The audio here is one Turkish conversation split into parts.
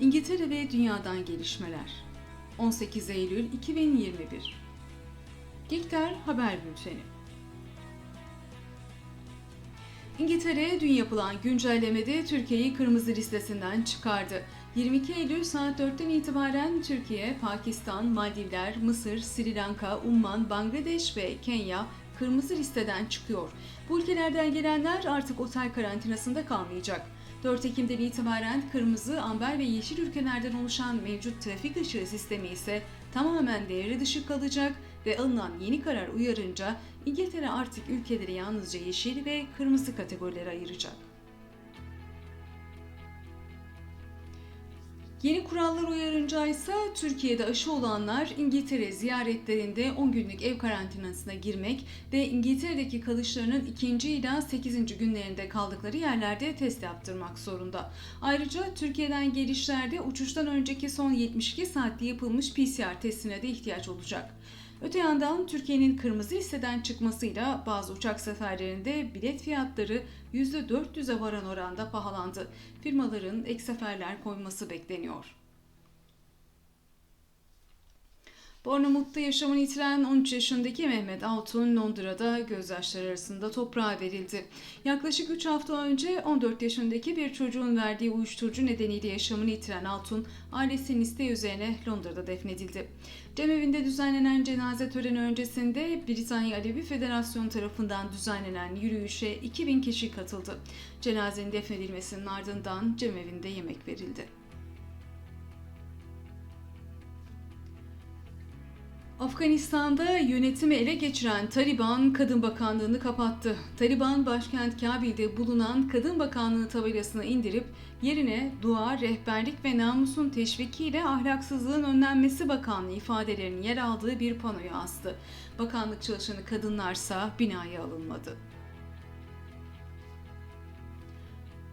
İngiltere ve dünyadan gelişmeler. 18 Eylül 2021. Dikter Haber Bülteni. İngiltere dün yapılan güncellemede Türkiye'yi kırmızı listesinden çıkardı. 22 Eylül saat 4'ten itibaren Türkiye, Pakistan, Maldivler, Mısır, Sri Lanka, Umman, Bangladeş ve Kenya kırmızı listeden çıkıyor. Bu ülkelerden gelenler artık otel karantinasında kalmayacak. 4 Ekim'den itibaren kırmızı, amber ve yeşil ülkelerden oluşan mevcut trafik ışığı sistemi ise tamamen devre dışı kalacak ve alınan yeni karar uyarınca İngiltere artık ülkeleri yalnızca yeşil ve kırmızı kategorilere ayıracak. Yeni kurallar uyarınca ise Türkiye'de aşı olanlar İngiltere ziyaretlerinde 10 günlük ev karantinasına girmek ve İngiltere'deki kalışlarının 2. ila 8. günlerinde kaldıkları yerlerde test yaptırmak zorunda. Ayrıca Türkiye'den gelişlerde uçuştan önceki son 72 saatte yapılmış PCR testine de ihtiyaç olacak. Öte yandan Türkiye'nin kırmızı listeden çıkmasıyla bazı uçak seferlerinde bilet fiyatları %400'e varan oranda pahalandı. Firmaların ek seferler koyması bekleniyor. Bournemouth'ta yaşamını yitiren 13 yaşındaki Mehmet Altun Londra'da gözyaşları arasında toprağa verildi. Yaklaşık 3 hafta önce 14 yaşındaki bir çocuğun verdiği uyuşturucu nedeniyle yaşamını yitiren Altun, ailesinin isteği üzerine Londra'da defnedildi. Cemevinde düzenlenen cenaze töreni öncesinde Britanya Alevi Federasyonu tarafından düzenlenen yürüyüşe 2000 kişi katıldı. Cenazenin defnedilmesinin ardından cemevinde yemek verildi. Afganistan'da yönetimi ele geçiren Taliban Kadın Bakanlığı'nı kapattı. Taliban başkent Kabil'de bulunan Kadın Bakanlığı tabelasını indirip yerine dua, rehberlik ve namusun teşvikiyle ahlaksızlığın önlenmesi bakanlığı ifadelerinin yer aldığı bir panoyu astı. Bakanlık çalışanı kadınlarsa binaya alınmadı.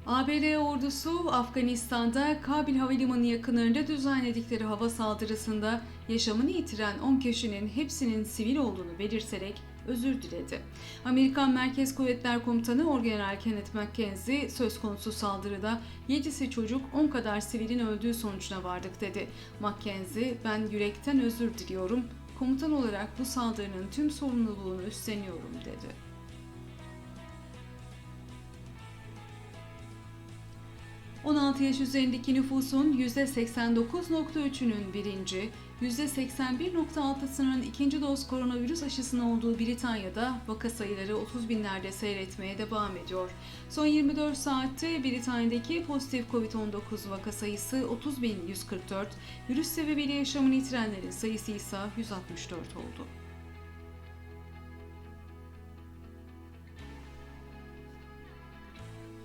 ABD ordusu Afganistan'da Kabil Havalimanı yakınlarında düzenledikleri hava saldırısında yaşamını yitiren 10 kişinin hepsinin sivil olduğunu belirterek özür diledi. Amerikan Merkez Kuvvetler Komutanı Orgeneral Kenneth McKenzie söz konusu saldırıda 7'si çocuk 10 kadar sivilin öldüğü sonucuna vardık dedi. McKenzie ben yürekten özür diliyorum. Komutan olarak bu saldırının tüm sorumluluğunu üstleniyorum dedi. 16 yaş üzerindeki nüfusun %89.3'ünün birinci, %81.6'sının ikinci doz koronavirüs aşısının olduğu Britanya'da vaka sayıları 30 binlerde seyretmeye devam ediyor. Son 24 saatte Britanya'daki pozitif COVID-19 vaka sayısı 30.144, virüs sebebiyle yaşamını yitirenlerin sayısı ise 164 oldu.